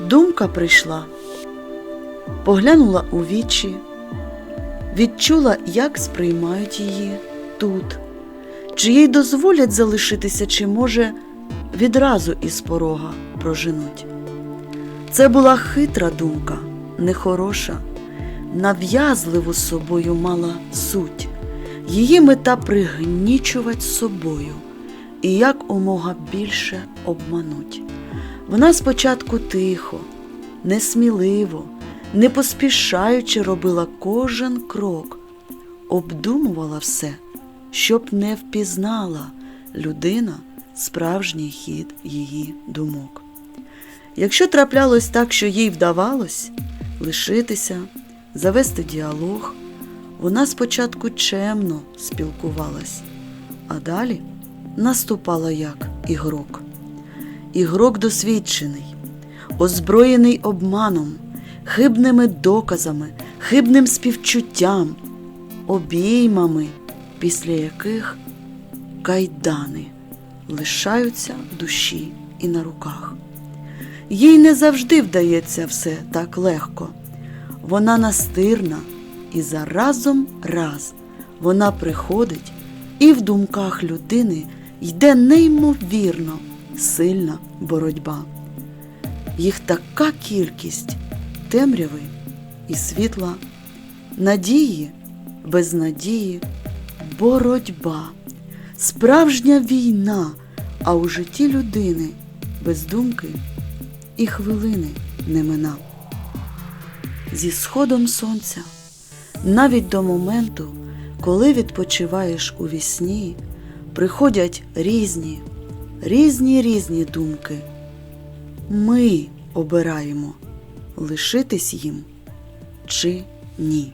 Думка прийшла, поглянула у вічі, відчула, як сприймають її тут, чи їй дозволять залишитися, чи, може, відразу із порога проженуть. Це була хитра думка, нехороша, нав'язливу собою мала суть. Її мета пригнічувати собою і як умога більше обмануть. Вона спочатку тихо, несміливо, не поспішаючи робила кожен крок, обдумувала все, щоб не впізнала людина справжній хід її думок. Якщо траплялось так, що їй вдавалось лишитися, завести діалог, вона спочатку чемно спілкувалась, а далі наступала як ігрок. Ігрок досвідчений, озброєний обманом, хибними доказами, хибним співчуттям, обіймами, після яких кайдани лишаються в душі і на руках. Їй не завжди вдається все так легко. Вона настирна і за разом раз вона приходить, і в думках людини йде неймовірно сильна боротьба. Їх така кількість темряви і світла, надії, без надії, боротьба, справжня війна, а у житті людини без думки і хвилини не мина. Зі сходом сонця, навіть до моменту, коли відпочиваєш у вісні, приходять різні, різні різні думки. Ми обираємо лишитись їм чи ні.